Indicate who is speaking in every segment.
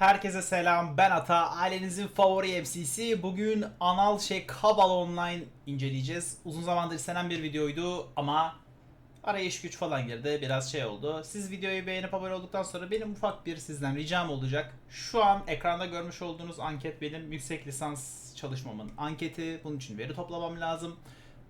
Speaker 1: Herkese selam. Ben Ata. Ailenizin favori MC'si. Bugün anal şey Kabal Online inceleyeceğiz. Uzun zamandır istenen bir videoydu ama araya iş güç falan girdi. Biraz şey oldu. Siz videoyu beğenip abone olduktan sonra benim ufak bir sizden ricam olacak. Şu an ekranda görmüş olduğunuz anket benim yüksek lisans çalışmamın anketi. Bunun için veri toplamam lazım.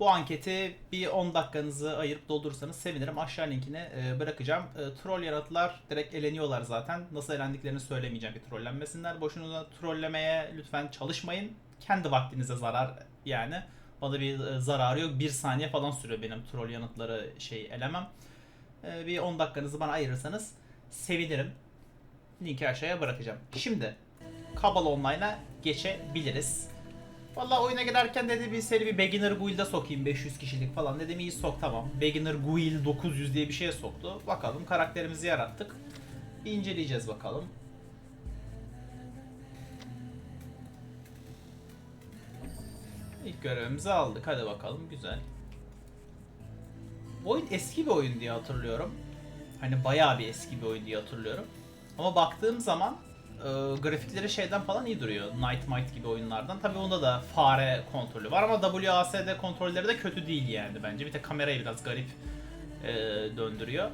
Speaker 1: Bu anketi bir 10 dakikanızı ayırıp doldurursanız sevinirim. Aşağı linkini e, bırakacağım. E, troll yaratılar direkt eleniyorlar zaten. Nasıl elendiklerini söylemeyeceğim bir trollenmesinler. Boşuna trollemeye lütfen çalışmayın. Kendi vaktinize zarar yani. Bana bir e, zararı yok. Bir saniye falan sürüyor benim troll yanıtları şey elemem. Bir 10 dakikanızı bana ayırırsanız sevinirim. Linki aşağıya bırakacağım. Şimdi Kabal Online'a geçebiliriz. Vallahi oyuna girerken dedi bir seri bir Beginner Guild'a sokayım 500 kişilik falan dedim iyi sok tamam. Beginner Guild 900 diye bir şeye soktu. Bakalım karakterimizi yarattık. Bir bakalım. İlk görevimizi aldık hadi bakalım güzel. Oyun eski bir oyun diye hatırlıyorum. Hani bayağı bir eski bir oyun diye hatırlıyorum. Ama baktığım zaman e, grafikleri şeyden falan iyi duruyor. Night Might gibi oyunlardan. Tabi onda da fare kontrolü var ama WASD kontrolleri de kötü değil yani bence. Bir de kamerayı biraz garip e, döndürüyor.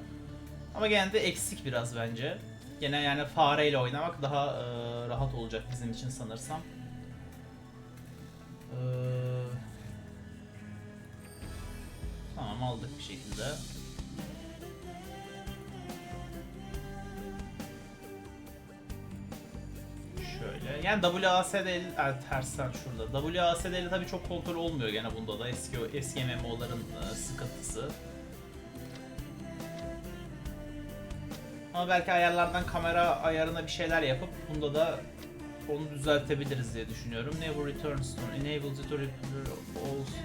Speaker 1: Ama gene de eksik biraz bence. Gene yani fareyle oynamak daha e, rahat olacak bizim için sanırsam. E, tamam aldık bir şekilde. Şöyle. Yani WASD evet, tersten şurada. WASD ile tabii çok kontrol olmuyor gene bunda da eski eski MMO'ların e, sıkıntısı. Ama belki ayarlardan kamera ayarına bir şeyler yapıp bunda da onu düzeltebiliriz diye düşünüyorum. Never returns to enable to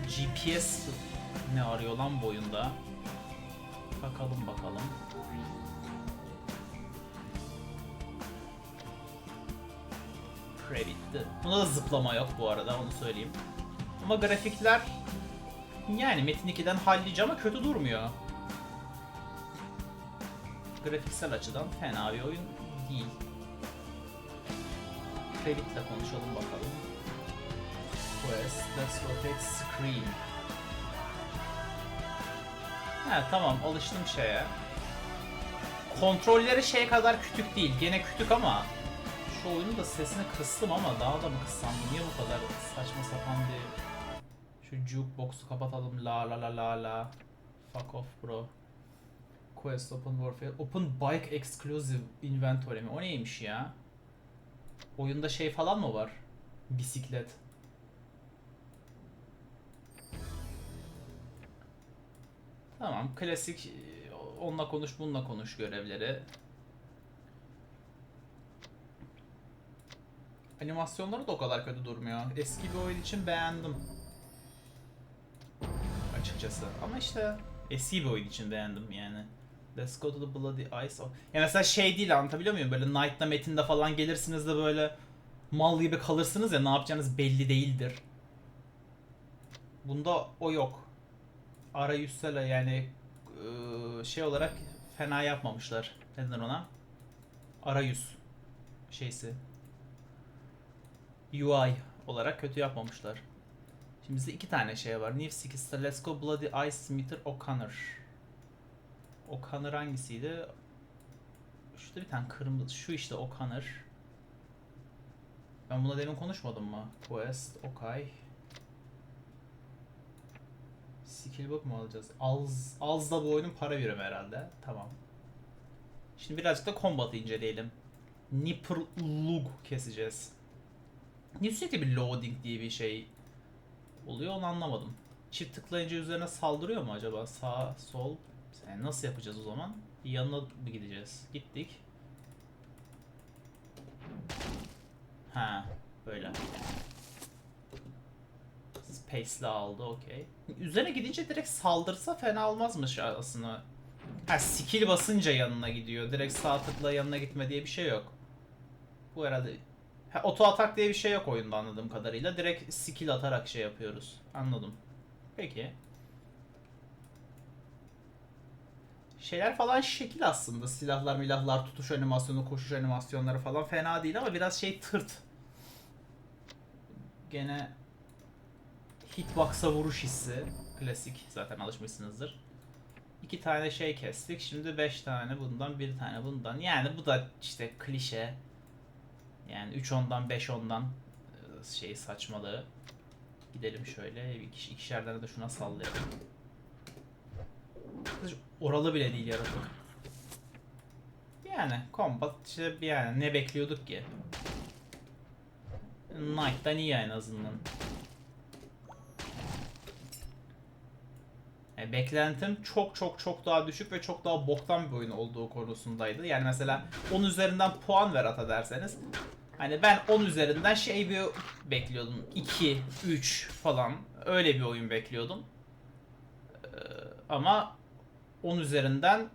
Speaker 1: GPS ne arıyor lan bu oyunda? Bakalım bakalım. Credit'ti. Bunda da zıplama yok bu arada onu söyleyeyim. Ama grafikler yani Metin 2'den hallice ama kötü durmuyor. Grafiksel açıdan fena bir oyun değil. Credit'le konuşalım bakalım. Quest, let's rotate screen. He tamam alıştım şeye. Kontrolleri şey kadar küçük değil. Gene küçük ama şu oyunun da sesini kıstım ama daha da mı kıssam? Niye bu kadar saçma sapan bir... Şu jukebox'u kapatalım. La la la la la. Fuck off bro. Quest Open Warfare. Open Bike Exclusive Inventory mi? O neymiş ya? Oyunda şey falan mı var? Bisiklet. Tamam. Klasik e, onunla konuş bununla konuş görevleri. Animasyonları da o kadar kötü durmuyor. Eski bir oyun için beğendim. Açıkçası. Ama işte eski bir oyun için beğendim yani. Let's go to the bloody ice. Ya mesela şey değil anlatabiliyor muyum? Böyle Night'ta Metin'de falan gelirsiniz de böyle mal gibi kalırsınız ya ne yapacağınız belli değildir. Bunda o yok. Arayüzsel yani ıı, şey olarak fena yapmamışlar. Neden ona? Arayüz şeysi. UI olarak kötü yapmamışlar. Şimdi bizde iki tane şey var. Let's Go Bloody Ice Meter O'Connor. O'Connor hangisiydi? Şurada bir tane kırmızı. Şu işte O'Connor. Ben buna demin konuşmadım mı? Quest, Okay. Skill book mu alacağız? Az, az da bu oyunun para birimi herhalde. Tamam. Şimdi birazcık da combat'ı inceleyelim. Nipperlug keseceğiz. Niye sürekli bir loading diye bir şey oluyor onu anlamadım. Çift tıklayınca üzerine saldırıyor mu acaba? Sağ, sol. Yani nasıl yapacağız o zaman? Yanına mı gideceğiz? Gittik. Ha, böyle. Space'le aldı, okey. Üzerine gidince direkt saldırsa fena olmazmış aslında. Ha, skill basınca yanına gidiyor. Direkt sağ tıkla yanına gitme diye bir şey yok. Bu herhalde Ha, auto atak diye bir şey yok oyunda anladığım kadarıyla. Direkt skill atarak şey yapıyoruz. Anladım. Peki. Şeyler falan şekil aslında. Silahlar, milahlar, tutuş animasyonu, koşuş animasyonları falan fena değil ama biraz şey tırt. Gene hitbox'a vuruş hissi. Klasik zaten alışmışsınızdır. İki tane şey kestik. Şimdi beş tane bundan, bir tane bundan. Yani bu da işte klişe. Yani 3 ondan 5 ondan e, şey saçmalığı. Gidelim şöyle. İki, ikişerden de şuna sallayalım. Oralı bile değil yaratık. Yani combat işte yani ne bekliyorduk ki? Knight'tan iyi en azından. E, beklentim çok çok çok daha düşük ve çok daha boktan bir oyun olduğu konusundaydı. Yani mesela 10 üzerinden puan ver ata derseniz hani ben 10 üzerinden şey bir bekliyordum. 2, 3 falan öyle bir oyun bekliyordum. Ee, ama 10 üzerinden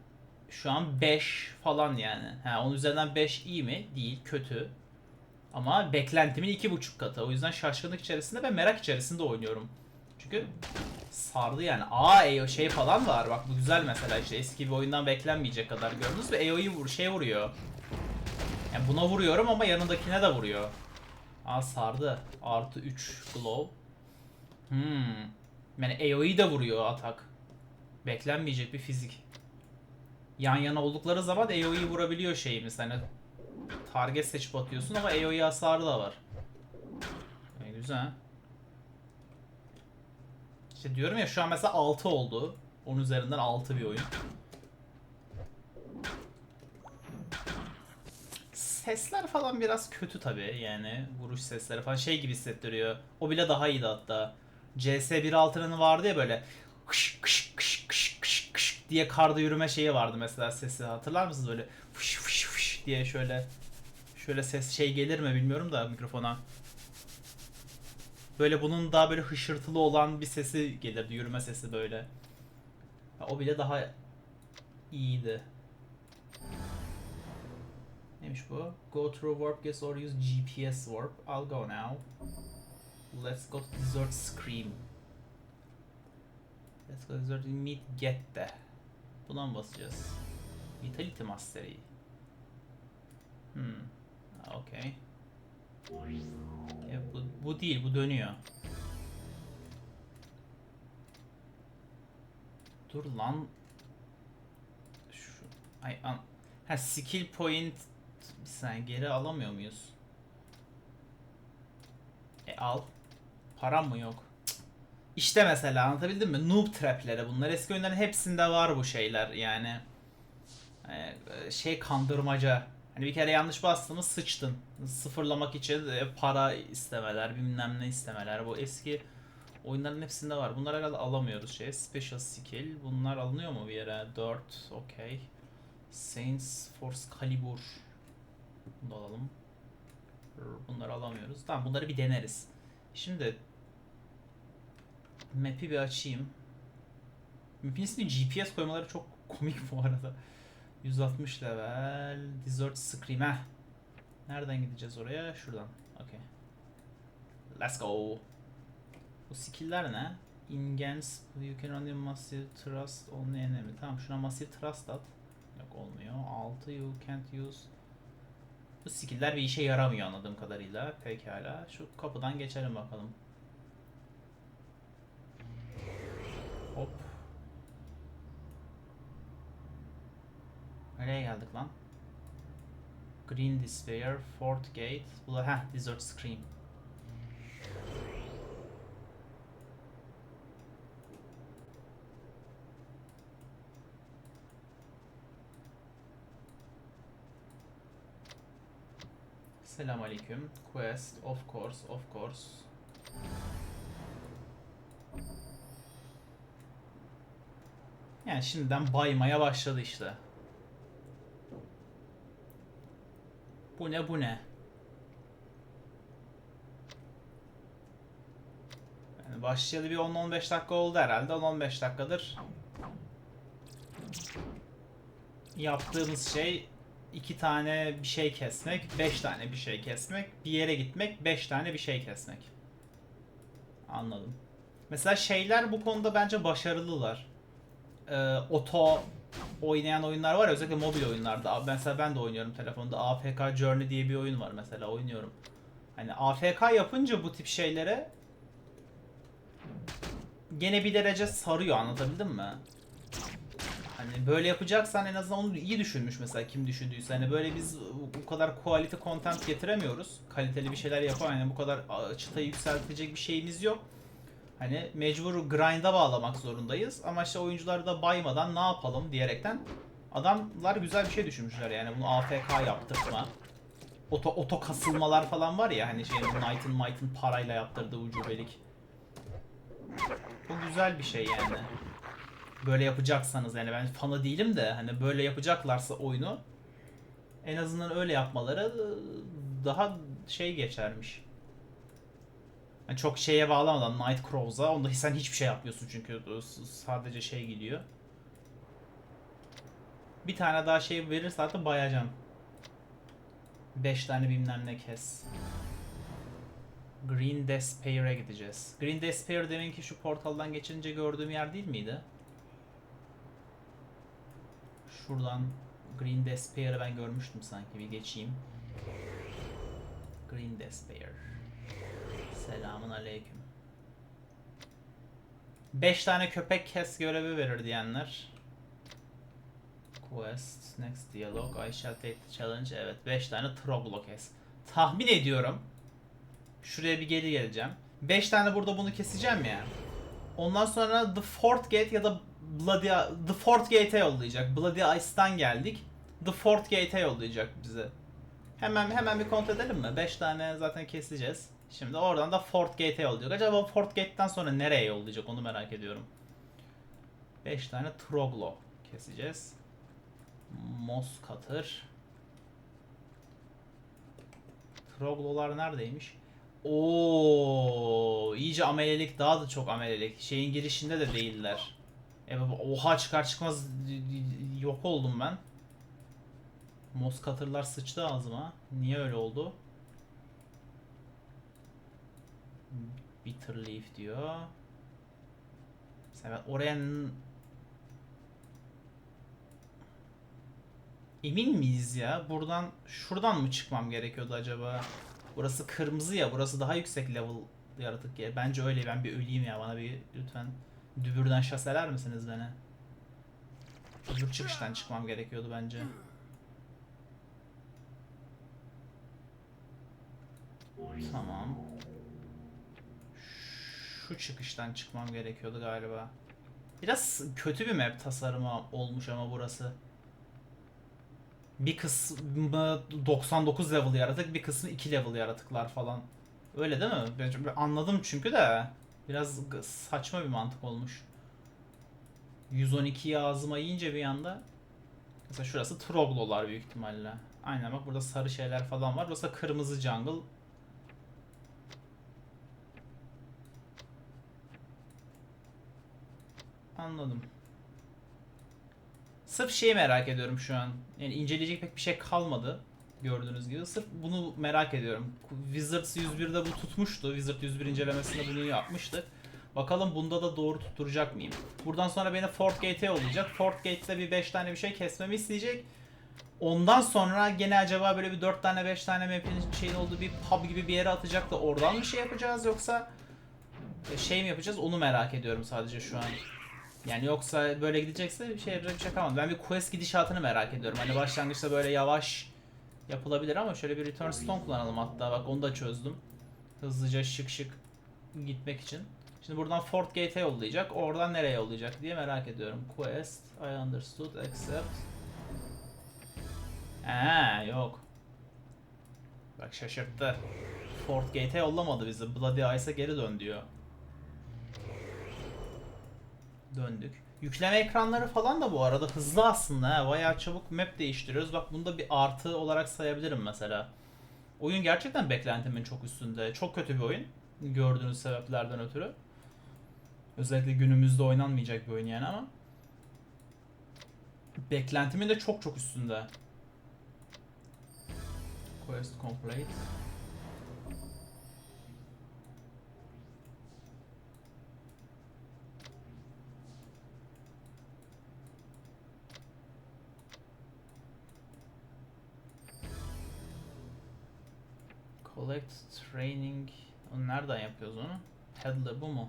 Speaker 1: şu an 5 falan yani. Ha 10 üzerinden 5 iyi mi? Değil, kötü. Ama beklentimin 2.5 katı. O yüzden şaşkınlık içerisinde ve merak içerisinde oynuyorum. Çünkü sardı yani. Aa EO şey falan var. Bak bu güzel mesela işte eski bir oyundan beklenmeyecek kadar gördünüz mü? EO'yu vur, şey vuruyor. Yani buna vuruyorum ama yanındakine de vuruyor. Aa sardı. Artı 3 glow. Hmm. Yani EO'yu da vuruyor atak. Beklenmeyecek bir fizik. Yan yana oldukları zaman EO'yu vurabiliyor şeyimiz. Hani target seçip atıyorsun ama EO'yu hasarı da var. E, güzel. İşte diyorum ya şu an mesela 6 oldu. 10 üzerinden 6 bir oyun. Sesler falan biraz kötü tabi yani vuruş sesleri falan şey gibi hissettiriyor. O bile daha iyiydi hatta. CS 1.6'nın vardı ya böyle kış kış kış kış kış kış diye karda yürüme şeyi vardı mesela sesi hatırlar mısınız böyle fış fış fış diye şöyle şöyle ses şey gelir mi bilmiyorum da mikrofona. Böyle bunun daha böyle hışırtılı olan bir sesi gelirdi. Yürüme sesi böyle. Ya o bile daha iyiydi. Neymiş bu? Go through warp gates or use GPS warp. I'll go now. Let's go to Desert Scream. Let's go to Desert Meet Get de. Buna mı basacağız? Vitality Mastery. Hmm. Okay. E, bu, bu değil, bu dönüyor. Dur lan. Şu, ay, an, ha skill point bir saniye geri alamıyor muyuz? E al. Param mı yok? İşte mesela anlatabildim mi? Noob trapleri bunlar. Eski oyunların hepsinde var bu şeyler yani. E, şey kandırmaca. Hani bir kere yanlış bastığımız sıçtın. Sıfırlamak için e, para istemeler, bilmem ne istemeler. Bu eski oyunların hepsinde var. Bunlar herhalde alamıyoruz şey. Special skill. Bunlar alınıyor mu bir yere? 4. Okey. Saints Force Calibur. Bunu alalım. Bunları alamıyoruz. Tamam bunları bir deneriz. Şimdi map'i bir açayım. İsmini GPS koymaları çok komik bu arada. 160 level Desert Scream. Nereden gideceğiz oraya? Şuradan. Okay. Let's go. Bu skill'ler ne? Ingens, you can only massive trust only enemy. Tamam şuna massive trust at. Yok olmuyor. 6 you can't use. Bu skill'ler bir işe yaramıyor anladığım kadarıyla. Pekala. Şu kapıdan geçelim bakalım. Hop. Nereye geldik lan? Green Despair, Fort Gate, bu da heh, Desert Scream. Selam aleyküm. Quest, of course, of course. Yani şimdiden baymaya başladı işte. Bu ne bu ne? Yani başlayalı bir 10-15 dakika oldu herhalde. 10-15 dakikadır yaptığımız şey iki tane bir şey kesmek, beş tane bir şey kesmek, bir yere gitmek, beş tane bir şey kesmek. Anladım. Mesela şeyler bu konuda bence başarılılar. Ee, oto oynayan oyunlar var ya özellikle mobil oyunlarda. Mesela ben de oynuyorum telefonda. AFK Journey diye bir oyun var mesela oynuyorum. Hani AFK yapınca bu tip şeylere gene bir derece sarıyor anlatabildim mi? Hani böyle yapacaksan en azından onu iyi düşünmüş mesela kim düşündüyse. Hani böyle biz bu kadar quality content getiremiyoruz. Kaliteli bir şeyler yapamayız. Yani bu kadar çıtayı yükseltecek bir şeyimiz yok. Hani mecbur grind'a bağlamak zorundayız. Ama işte oyuncuları da baymadan ne yapalım diyerekten adamlar güzel bir şey düşünmüşler yani bunu AFK yaptırma. Oto, oto kasılmalar falan var ya hani şey Knight'ın Might'ın parayla yaptırdığı ucubelik. Bu güzel bir şey yani. Böyle yapacaksanız yani ben fanı değilim de hani böyle yapacaklarsa oyunu en azından öyle yapmaları daha şey geçermiş. Yani çok şeye bağlamadan Nightcrawls'a onda sen hiçbir şey yapmıyorsun çünkü sadece şey gidiyor. Bir tane daha şey verir zaten bayacağım. 5 tane bilmem ne kes. Green Despair'e gideceğiz. Green Despair demin ki şu portaldan geçince gördüğüm yer değil miydi? Şuradan Green Despair'ı ben görmüştüm sanki bir geçeyim. Green Despair. Selamun aleyküm. 5 tane köpek kes görevi verir diyenler. Quest, next dialog, I shall take the challenge. Evet 5 tane Troglo kes. Tahmin ediyorum. Şuraya bir geri geleceğim. 5 tane burada bunu keseceğim ya. Ondan sonra The Fourth Gate ya da Bloody The Fourth Gate'e yollayacak. Bloody Ice'dan geldik. The Fourth Gate'e yollayacak bizi. Hemen hemen bir kontrol edelim mi? 5 tane zaten keseceğiz. Şimdi oradan da Fort Gate'e yollayacak. Acaba Fort Gate'den sonra nereye yollayacak onu merak ediyorum. 5 tane Troglo keseceğiz. Moss Cutter. Troglo'lar neredeymiş? Oo, iyice amelelik daha da çok amelelik. Şeyin girişinde de değiller. E baba oha çıkar çıkmaz yok oldum ben. Moss Cutter'lar sıçtı ağzıma. Niye öyle oldu? Bitter Leaf diyor. Mesela ben oraya Emin miyiz ya? Buradan şuradan mı çıkmam gerekiyordu acaba? Burası kırmızı ya. Burası daha yüksek level yaratık ya. Bence öyle. Ben bir öleyim ya. Bana bir lütfen dübürden şaseler misiniz beni? Öbür çıkıştan çıkmam gerekiyordu bence. Tamam. Şu çıkıştan çıkmam gerekiyordu galiba. Biraz kötü bir map tasarımı olmuş ama burası. Bir kısmı 99 level yaratık, bir kısmı 2 level yaratıklar falan. Öyle değil mi? Ben anladım çünkü de biraz saçma bir mantık olmuş. 112'yi ağzıma yiyince bir anda Mesela şurası Troglo'lar büyük ihtimalle. Aynen bak burada sarı şeyler falan var. Burası kırmızı jungle. Anladım. Sırf şeyi merak ediyorum şu an. Yani inceleyecek pek bir şey kalmadı. Gördüğünüz gibi. Sırf bunu merak ediyorum. Wizards 101'de bu tutmuştu. Wizard 101 incelemesinde bunu yapmıştık. Bakalım bunda da doğru tutturacak mıyım? Buradan sonra beni Fort Gate'e yollayacak. Fort Gate'de bir 5 tane bir şey kesmemi isteyecek. Ondan sonra gene acaba böyle bir 4 tane 5 tane map'in şeyin olduğu bir pub gibi bir yere atacak da oradan bir şey yapacağız yoksa e, şey mi yapacağız onu merak ediyorum sadece şu an. Yani yoksa böyle gidecekse bir şey yapacak bir şey kalmadı. Ben bir quest gidişatını merak ediyorum. Hani başlangıçta böyle yavaş yapılabilir ama şöyle bir return stone kullanalım hatta. Bak onu da çözdüm. Hızlıca şık şık gitmek için. Şimdi buradan Fort Gate'e yollayacak. Oradan nereye yollayacak diye merak ediyorum. Quest, I understood, accept. Aa yok. Bak şaşırttı. Fort Gate'e yollamadı bizi. Bloody Ice'a geri dön diyor. Döndük. Yükleme ekranları falan da bu arada hızlı aslında ha. Bayağı çabuk map değiştiriyoruz. Bak bunu da bir artı olarak sayabilirim mesela. Oyun gerçekten beklentimin çok üstünde. Çok kötü bir oyun. Gördüğünüz sebeplerden ötürü. Özellikle günümüzde oynanmayacak bir oyun yani ama. Beklentimin de çok çok üstünde. Quest complete. Collect training. Onu nereden yapıyoruz onu? Headle bu mu?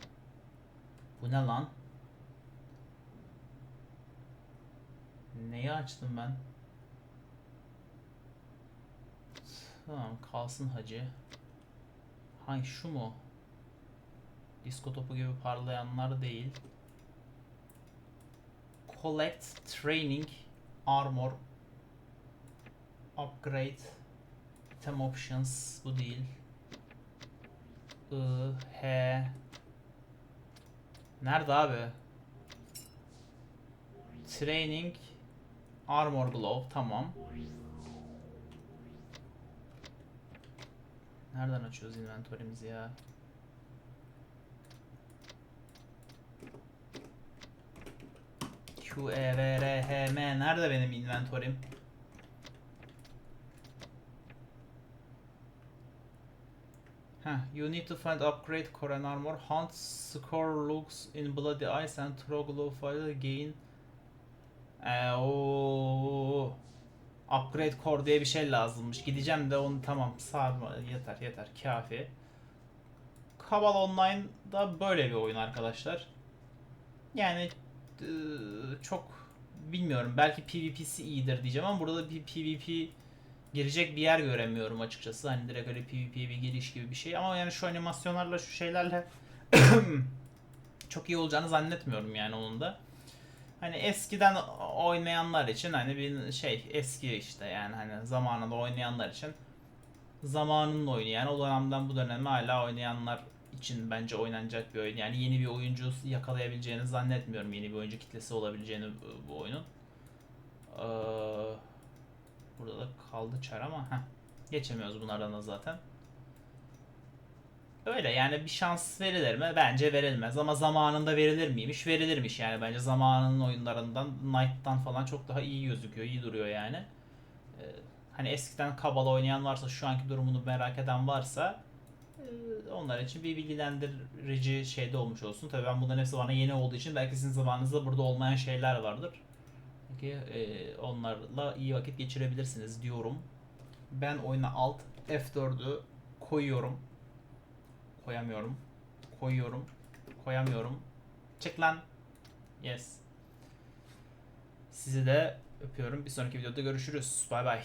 Speaker 1: Bu ne lan? Neyi açtım ben? Tamam kalsın hacı. Hangi şu mu? Disko topu gibi parlayanlar değil. Collect training armor upgrade item options bu değil. I H Nerede abi? Training Armor Glove tamam. Nereden açıyoruz inventory'mizi ya? Q, E, V, R, H, M. Nerede benim inventory'm? Heh, you need to find upgrade Korean armor. Hunt score looks in bloody eyes and fire gain. Ee, oo. Upgrade core diye bir şey lazımmış. Gideceğim de onu tamam sarma yeter yeter kafi. Kabal Online'da böyle bir oyun arkadaşlar. Yani çok bilmiyorum. Belki PvP'si iyidir diyeceğim ama burada bir PvP girecek bir yer göremiyorum açıkçası. Hani direkt öyle PvP'ye bir giriş gibi bir şey. Ama yani şu animasyonlarla şu şeylerle çok iyi olacağını zannetmiyorum yani onun da. Hani eskiden oynayanlar için hani bir şey eski işte yani hani zamanında oynayanlar için zamanının oyunu yani o dönemden bu döneme hala oynayanlar için bence oynanacak bir oyun. Yani yeni bir oyuncu yakalayabileceğini zannetmiyorum. Yeni bir oyuncu kitlesi olabileceğini bu oyunun. Ee, burada da kaldı çar ama heh, geçemiyoruz bunlardan da zaten. Öyle yani bir şans verilir mi? Bence verilmez ama zamanında verilir miymiş? Verilirmiş yani bence zamanının oyunlarından Knight'tan falan çok daha iyi gözüküyor, iyi duruyor yani. Ee, hani eskiden Kabal oynayan varsa, şu anki durumunu merak eden varsa e, onlar için bir bilgilendirici şeyde olmuş olsun. Tabii ben bunların hepsi bana yeni olduğu için belki sizin zamanınızda burada olmayan şeyler vardır. Peki e, onlarla iyi vakit geçirebilirsiniz diyorum. Ben oyuna alt F4'ü koyuyorum. Koyamıyorum. Koyuyorum. Koyamıyorum. Çık lan. Yes. Sizi de öpüyorum. Bir sonraki videoda görüşürüz. Bay bay.